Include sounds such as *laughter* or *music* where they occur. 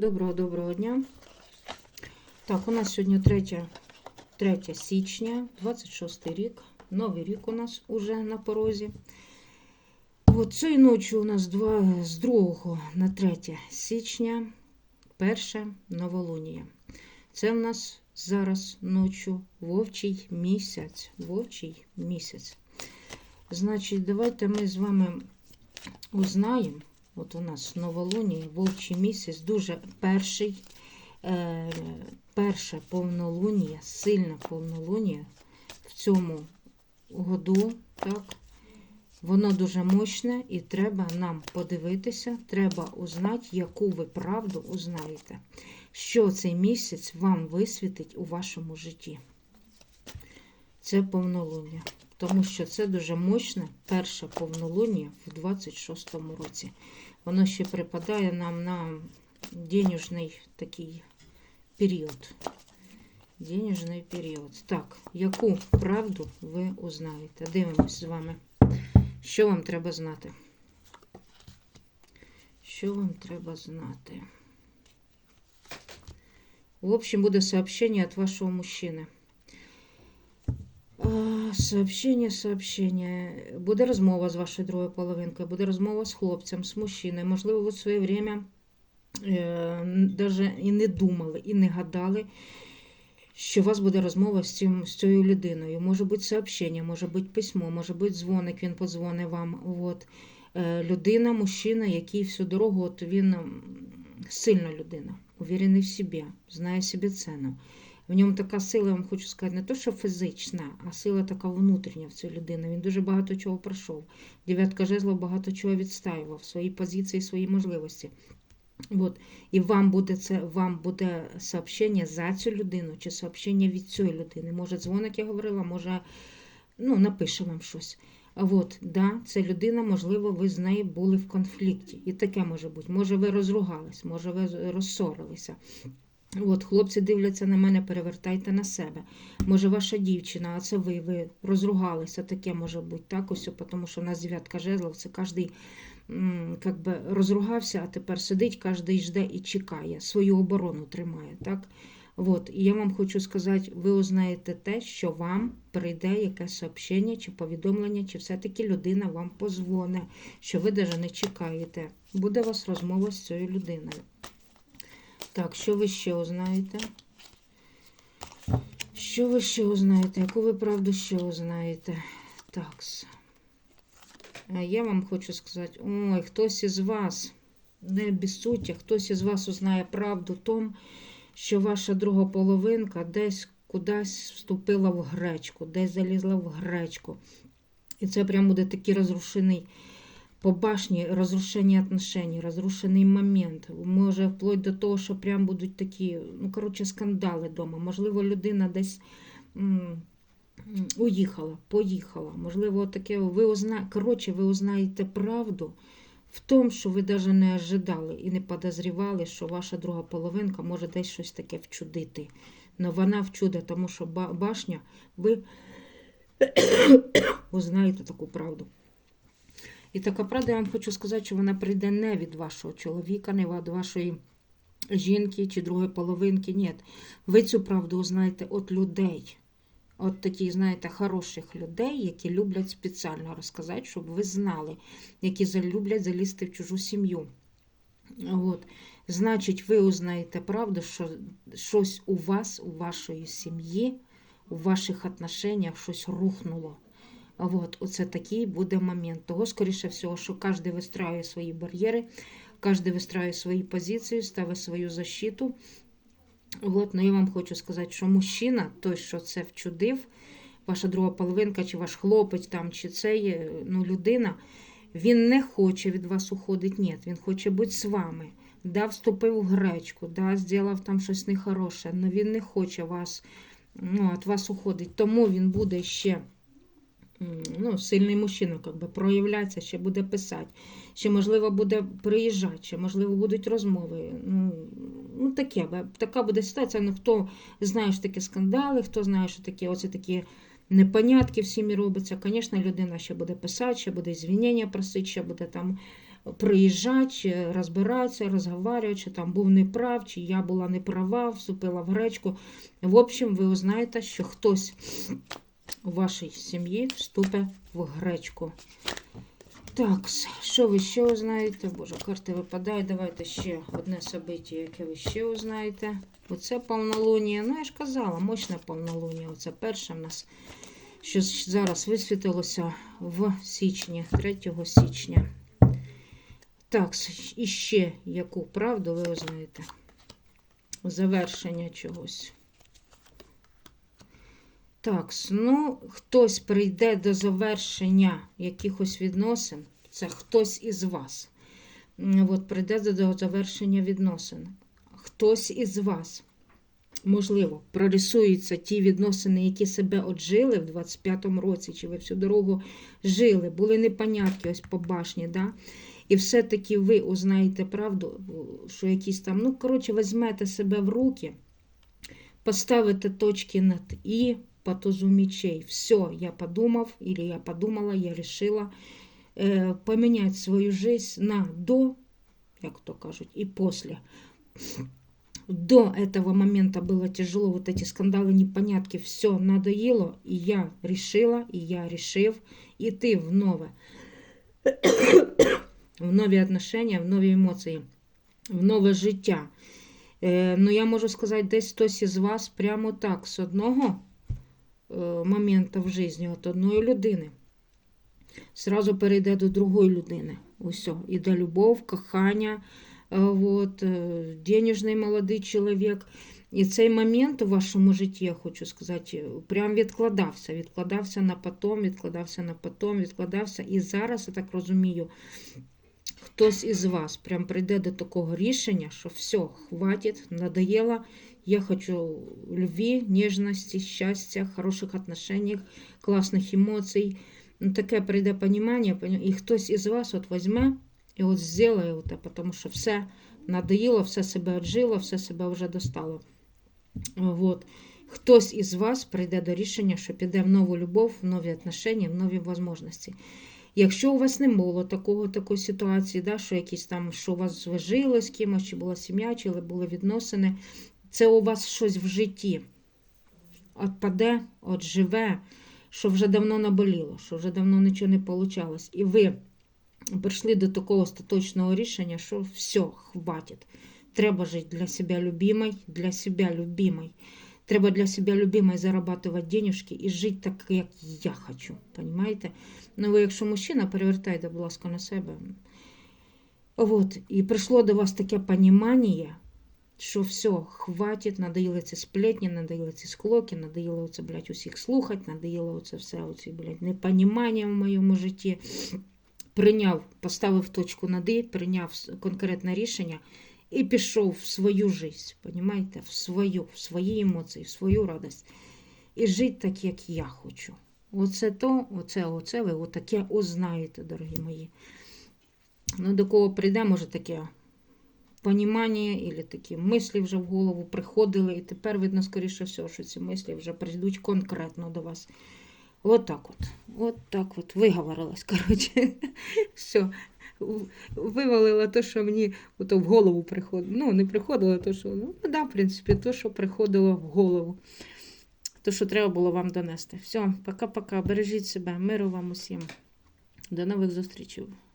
Доброго доброго дня. Так, у нас сьогодні 3, 3 січня, 26 рік. Новий рік у нас уже на порозі. От цієї ночі у нас два, з 2 на 3 січня, перше новолунія. Це в нас зараз ночі вовчий місяць. Вовчий місяць. Значить, давайте ми з вами узнаємо. От у нас новолунія, вовчий місяць, дуже перший, е, перше повнолунія, сильне повнолунія в цьому году. Так? Воно дуже мощне і треба нам подивитися, треба узнати, яку ви правду узнаєте, що цей місяць вам висвітить у вашому житті. Це повнолуння. Тому що це дуже мощне перше повнолуння в 26-му році. Воно ще припадає нам на денежний такий період. Денежний період. Так, яку правду ви узнаєте? Дивимось з вами. Що вам треба знати? Що вам треба знати? В общем, буде сообщение от вашего мужчины. Сообщення, сообщення. Буде розмова з вашою другою половинкою, буде розмова з хлопцем, з мужчиною. Можливо, ви в своє время е, навіть і не думали, і не гадали, що у вас буде розмова з, цим, з цією людиною. Може бути сообщення, може бути письмо, може бути дзвоник, він подзвонить вам. От. Е, людина, мужчина, який всю дорогу, от він сильна людина, уверений в собі, знає собі ціну. В ньому така сила, я вам хочу сказати, не то, що фізична, а сила така внутрішня в цій людини. Він дуже багато чого пройшов. Дев'ятка жезлов багато чого відстаював, свої позиції, свої можливості. От. І вам буде це, вам буде сообщення за цю людину чи сообщення від цієї людини. Може, дзвоник я говорила, може, ну, напише вам щось. От, да, це людина, можливо, ви з нею були в конфлікті. І таке може бути. Може, ви розругались, може, ви розсорилися. От, хлопці дивляться на мене, перевертайте на себе. Може, ваша дівчина, а це ви, ви розругалися, таке може бути так, ось, тому що в нас дев'ятка жезлов, це кожен би, розругався, а тепер сидить, кожен жде і чекає, свою оборону тримає. так? От, і я вам хочу сказати, ви узнаєте те, що вам прийде якесь сообщення чи повідомлення, чи все-таки людина вам позвоне, що ви навіть не чекаєте. Буде у вас розмова з цією людиною. Так, що ви ще узнаєте? Що ви ще узнаєте? Яку ви правду ще узнаєте? Так. Я вам хочу сказати, ой, хтось із вас, не без суті, хтось із вас узнає правду в тому, що ваша друга половинка десь кудись вступила в гречку, десь залізла в гречку. І це прям буде такий розрушений по башні розрушення отношений, розрушений момент. Може, вплоть до того, що прям будуть такі, ну, коротше, скандали вдома. Можливо, людина десь уїхала, поїхала. Можливо, таке ви узна... коротше, ви узнаєте правду в тому, що ви навіть не ожидали і не подозрівали, що ваша друга половинка може десь щось таке вчудити. Но вона вчуде, тому що башня, ви *coughs* узнаєте таку правду. І така правда, я вам хочу сказати, що вона прийде не від вашого чоловіка, не від вашої жінки чи другої половинки. Ні. Ви цю правду узнаєте від людей. От такі, знаєте, хороших людей, які люблять спеціально розказати, щоб ви знали, які люблять залізти в чужу сім'ю. От. Значить, ви узнаєте правду, що щось у вас, у вашої сім'ї, у ваших отношеннях щось рухнуло. От, оце такий буде момент. Того, скоріше всього, що кожен вистраює свої бар'єри, кожен вистраює свої позиції, ставить свою защиту. От, ну я вам хочу сказати, що мужчина, той, що це вчудив, ваша друга половинка, чи ваш хлопець, там, чи цей ну, людина, він не хоче від вас уходити. Ні, він хоче бути з вами. Да, вступив в гречку, да, зробив там щось нехороше, але він не хоче вас, ну, від вас уходити. Тому він буде ще ну, сильний мужчина как би, проявляється, ще буде писати, ще, можливо, буде приїжджати, ще, можливо, будуть розмови. Ну, ну таке, Така буде ситуація. Ну, Хто знає, що таке скандали, хто знає, що таке оці такі непонятки в сім'ї робиться. Звісно, людина ще буде писати, ще буде звільнення просити, ще буде там приїжджати, розбиратися, розговорювати, чи там був неправ, чи я була неправа, вступила в гречку. В общем, ви узнаєте, що хтось у вашій сім'ї вступить в гречку. Так, що ви ще узнаєте? Боже, карти випадають. Давайте ще одне собиття, яке ви ще узнаєте. Оце повнолунія. Ну, я ж казала, мощне повнолунія. Оце перше в нас, що зараз висвітилося в січні, 3 січня. Так, і ще яку правду ви узнаєте? Завершення чогось. Так, ну, хтось прийде до завершення якихось відносин. Це хтось із вас. От прийде до завершення відносин. Хтось із вас, можливо, прорисуються ті відносини, які себе отжили в 25-му році, чи ви всю дорогу жили, були непонятки ось по башні, да? І все-таки ви узнаєте правду, що якісь там, ну, коротше, візьмете себе в руки, поставите точки над І, по тузу мечей. Все, я подумав, или я подумала, я решила э, поменять свою жизнь на до, як то кажуть, и после. До этого момента было тяжело, вот эти скандалы, непонятки, все надоело, и я решила, и я решив идти в нове, в *coughs* нові отношения, в нові емоції, в нове життя. Е, ну, я можу сказати, десь хтось із вас прямо так, з одного е, моменту в житті, от одної людини, зразу перейде до другої людини. Усе. Іде любов, кохання, е, от, е, денежний молодий чоловік. І цей момент у вашому житті, я хочу сказати, прям відкладався. Відкладався на потом, відкладався на потом, відкладався. І зараз, я так розумію, хтось із вас прям прийде до такого рішення, що все, хватить, надоело, я хочу любви, нежності, щастя, хороших отношений, класних емоцій. Ну, таке прийде понімання, і хтось із вас от візьме і от зробить це, тому що все надоїло, все себе отжило, все себе вже достало. Вот. Хтось із вас прийде до рішення, що піде в нову любов, в нові отношення, в нові можливості. Якщо у вас не було такого, такої ситуації, да, що якісь там, що у вас ви жили з кимось, чи була сім'я, чи були відносини, це у вас щось в житті отпаде, от живе, що вже давно наболіло, що вже давно нічого не вийшло. І ви прийшли до такого остаточного рішення, що все, хватить. Треба жити для себе любимой, для себе любимой. Треба для себе любимой зарабатывать денежки і жити так, як я хочу. Понимаєте? Ну, ви, якщо мужчина, перевертайте, будь ласка, на себе. От, і прийшло до вас таке понімання, що все, хватить, надоїли ці сплетні, надоїли ці склоки, надоїло оце, блядь, усіх слухати, надоїло оце все, оці, блядь, непонімання в моєму житті. Прийняв, поставив точку над «і», прийняв конкретне рішення і пішов в свою життя, понімаєте, в свою, в свої емоції, в свою радість. І жити так, як я хочу. Оце то, оце, оце ви отаке узнаєте, дорогі мої. Ну, до кого прийде, може таке понімання, або такі мислі вже в голову приходили, і тепер видно, скоріше всього, що ці мислі вже прийдуть конкретно до вас. От от. От так от. Виговорилась, коротше. *laughs* Все. Вивалила те, що мені ото в голову приходило. Ну, не приходило, то, що, ну, да, в принципі, то, що приходило в голову. То, що треба було вам донести. Все, пока-пока. Бережіть себе. Миру вам усім. До нових зустрічей.